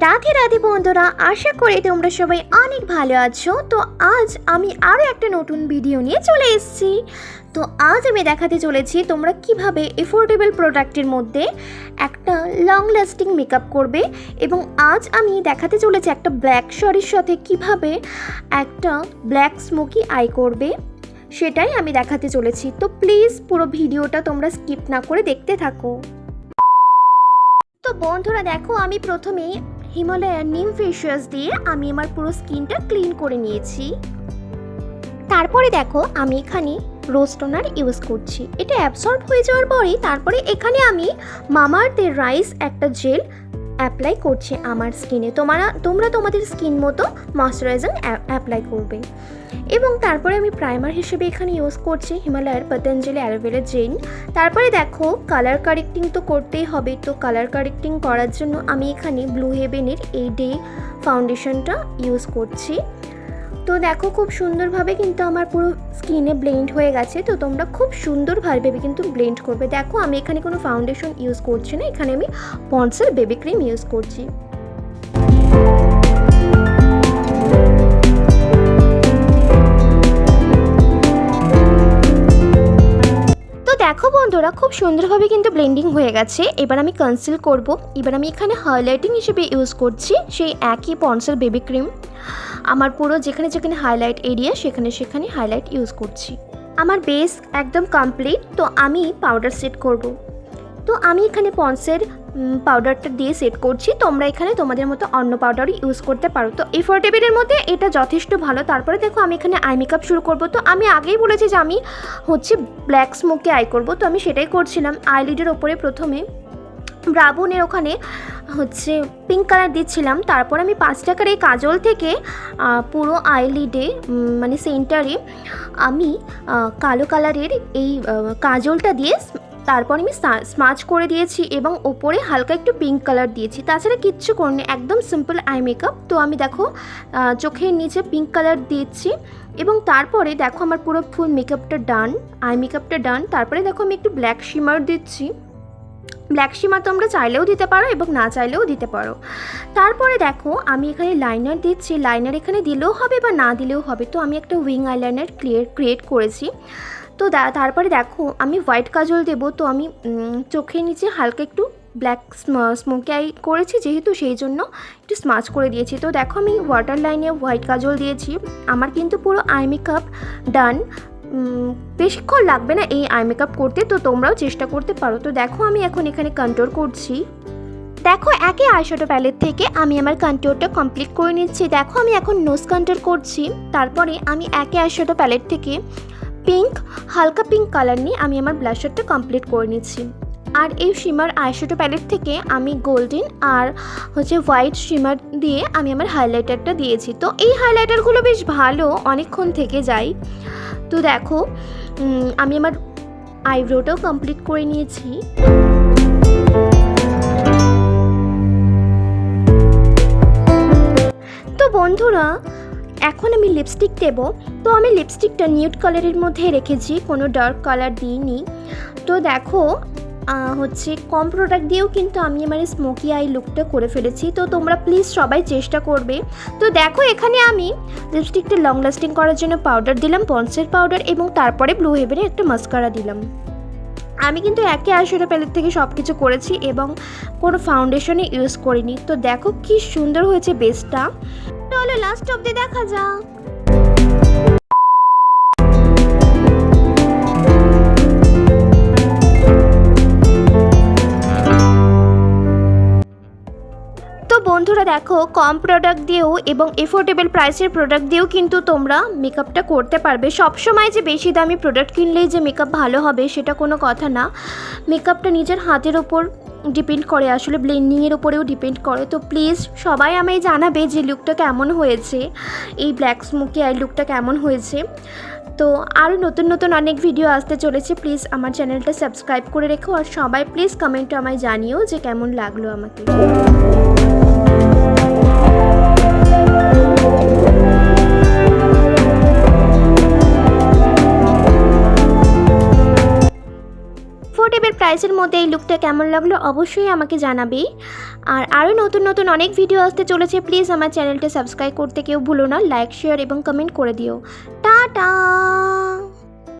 রাধে রাধে বন্ধুরা, আশা করি তোমরা সবাই অনেক ভালো আছো। তো আজ আমি আরও একটা নতুন ভিডিও নিয়ে চলে এসেছি। তো আজ আমি দেখাতে চলেছি তোমরা কীভাবে এফোর্ডেবল প্রোডাক্টের মধ্যে একটা লং লাস্টিং মেকআপ করবে এবং আজ আমি দেখাতে চলেছি একটা ব্ল্যাক শাড়ির সাথে কীভাবে একটা ব্ল্যাক স্মোকি আই করবে, সেটাই আমি দেখাতে চলেছি। তো প্লিজ পুরো ভিডিওটা তোমরা স্কিপ না করে দেখতে থাকো। তো বন্ধুরা, দেখো আমি প্রথমে হিমালয়ার নিম ফেস ওয়াশ দিয়ে আমি আমার পুরো স্কিনটা ক্লিন করে নিয়েছি। তারপরে দেখো, আমি এখানে রোজ টোনার ইউজ করছি। এটা অ্যাবসর্ব হয়ে যাওয়ার পরে তারপরে এখানে আমি মামার্থের রাইস একটা জেল অ্যাপ্লাই করছে আমার স্কিনে তোমরা তোমরা তোমাদের স্কিন মতো ময়শ্চারাইজার অ্যাপ্লাই করবে। এবং তারপরে আমি প্রাইমার হিসেবে এখানে ইউজ করছি হিমালয়ের পতঞ্জলি অ্যালোভেরা জেল। তারপরে দেখো কালার কারেক্টিং তো করতেই হবে। তো কালার কারেক্টিং করার জন্য আমি এখানে ব্লু হেভেনের এই ডে ফাউন্ডেশনটা ইউজ করছি। তো দেখো খুব সুন্দরভাবে কিন্তু আমার পুরো স্কিনে ব্লেন্ড হয়ে গেছে, তো তোমরা খুব সুন্দরভাবে কিন্তু ব্লেন্ড করবে। দেখো আমি এখানে কোনো ফাউন্ডেশন ইউজ করছি না, এখানে আমি পন্সের বেবি ক্রিম ইউজ করছি। দেখো বন্ধুরা, খুব সুন্দরভাবে কিন্তু ব্লেন্ডিং হয়ে গেছে। এবার আমি কনসিল করব। এবার আমি এখানে হাইলাইটিং হিসেবে ইউজ করছি সেই একই পন্সের বেবি ক্রিম আমার পুরো যেখানে যেখানে হাইলাইট এরিয়া সেখানে সেখানে হাইলাইট ইউজ করছি। আমার বেস একদম কমপ্লিট তো আমি পাউডার সেট করব। তো আমি এখানে পন্সের পাউডারটা দিয়ে সেট করছি। তোমরা এখানে তোমাদের মতো অন্য পাউডারই ইউজ করতে পারো। তো এফোর্ডেবলের মধ্যে এটা যথেষ্ট ভালো। তারপরে দেখো আমি এখানে আই মেকআপ শুরু করব। তো আমি আগেই বলেছি যে আমি হচ্ছে ব্ল্যাক স্মোকে আই করব। তো আমি সেটাই করছিলাম। আইলিডের ওপরে প্রথমে ব্রাবনের ওখানে, হচ্ছে পিঙ্ক কালার দিচ্ছিলাম। তারপর আমি পাঁচ টাকার এই কাজল থেকে পুরো আইলিডে মানে সেন্টারে আমি কালো কালারের এই কাজলটা দিয়ে তারপর আমি স্মাচ করে দিয়েছি এবং ওপরে হালকা একটু পিঙ্ক কালার দিয়েছি। তাছাড়া কিচ্ছু করিনি, একদম সিম্পল আই মেকআপ তো আমি দেখো চোখের নিচে পিঙ্ক কালার দিচ্ছি এবং তারপরে দেখো আমার পুরো ফুল মেকআপটা ডান আই মেকআপটা ডান তারপরে দেখো আমি একটু ব্ল্যাক শিমার দিচ্ছি। ব্ল্যাক শিমার তোমরা চাইলেও দিতে পারো এবং না চাইলেও দিতে পারো। তারপরে দেখো, আমি এখানে লাইনার দিচ্ছি। লাইনার এখানে দিলেও হবে বা না দিলেও হবে। তো আমি একটা উইং আইলাইনার ক্লিয়ার ক্রিয়েট করেছি। তো তারপরে দেখো, আমি হোয়াইট কাজল দেবো। তো আমি চোখের নিচে হালকা একটু ব্ল্যাক স্মোকি আই করেছি যেহেতু সেই জন্য একটু স্মাচ করে দিয়েছি। তো দেখো, আমি ওয়াটার লাইনে হোয়াইট কাজল দিয়েছি। আমার কিন্তু পুরো আই মেকআপ ডান বেশিক্ষণ লাগবে না এই আই মেকআপ করতে, তো তোমরাও চেষ্টা করতে পারো। তো দেখো আমি এখন এখানে কন্ট্রোল করছি। দেখো একে আইশ্যাডো প্যালেট থেকে আমি আমার কন্ট্রোলটা কমপ্লিট করে নিচ্ছি। দেখো আমি এখন নোজ কন্ট্রোল করছি। তারপরে আমি একে আইশ্যাডো প্যালেট থেকে পিঙ্ক হালকা পিঙ্ক কালার নিয়ে আমি আমার ব্লাশারটা কমপ্লিট করে নিচ্ছি। আর এই শিমার আইশ্যাডো প্যালেট থেকে আমি গোল্ডেন আর হচ্ছে হোয়াইট শিমার দিয়ে আমি আমার হাইলাইটারটা দিয়েছি। তো এই হাইলাইটারগুলো বেশ ভালো, অনেকক্ষণ থেকে যায়। তো দেখো আমি আমার আইব্রোটাও কমপ্লিট করে নিয়েছি। তো বন্ধুরা, এখন আমি লিপস্টিক দেব। তো আমি লিপস্টিকটা নিউড কালারের মধ্যে রেখেছি, কোনো ডার্ক কালার দিইনি। তো দেখো হচ্ছে কম প্রোডাক্ট দিয়েও কিন্তু আমি আমার স্মোকি আই লুকটা করে ফেলেছি। তো তোমরা প্লিজ সবাই চেষ্টা করবে। তো দেখো এখানে আমি লিপস্টিকটা লং লাস্টিং করার জন্য পাউডার দিলাম পন্সের পাউডার এবং তারপরে ব্লু হেভেনের একটা মাস্কারা দিলাম। আমি কিন্তু একে আইশ্যাডো প্যালেট থেকে সব কিছু করেছি এবং কোনো ফাউন্ডেশনই ইউজ করিনি। তো দেখো কি সুন্দর হয়েছে বেসটা তাহলে লাস্ট অবধি দেখা যাক। বন্ধুরা দেখো, কম প্রোডাক্ট দিয়েও এবং এফোর্ডেবল প্রাইসের প্রোডাক্ট দিয়েও কিন্তু তোমরা মেকআপটা করতে পারবে। সবসময় যে বেশি দামি প্রোডাক্ট কিনলেই যে মেকআপ ভালো হবে, সেটা কোনো কথা না। মেকআপটা নিজের হাতের ওপর ডিপেন্ড করে, আসলে ব্লেন্ডিংয়ের ওপরেও ডিপেন্ড করে। তো প্লিজ সবাই আমায় জানাবে যে লুকটা কেমন হয়েছে, এই ব্ল্যাক স্মোকি আই লুকটা কেমন হয়েছে। তো আরও নতুন নতুন অনেক ভিডিও আসতে চলেছে প্লিজ আমার চ্যানেলটা সাবস্ক্রাইব করে রেখো। আর সবাই প্লিজ কমেন্টে আমায় জানিও যে কেমন লাগল আমাকে। প্রাইসের মধ্যে এই লুকটা কেমন লাগল অবশ্যই আমাকে জানাবে। আর আরও নতুন নতুন অনেক ভিডিও আসতে চলেছে প্লিজ আমার চ্যানেলটা সাবস্ক্রাইব করতে কেউ ভুলো না লাইক শেয়ার এবং কমেন্ট করে দিও। টাটা!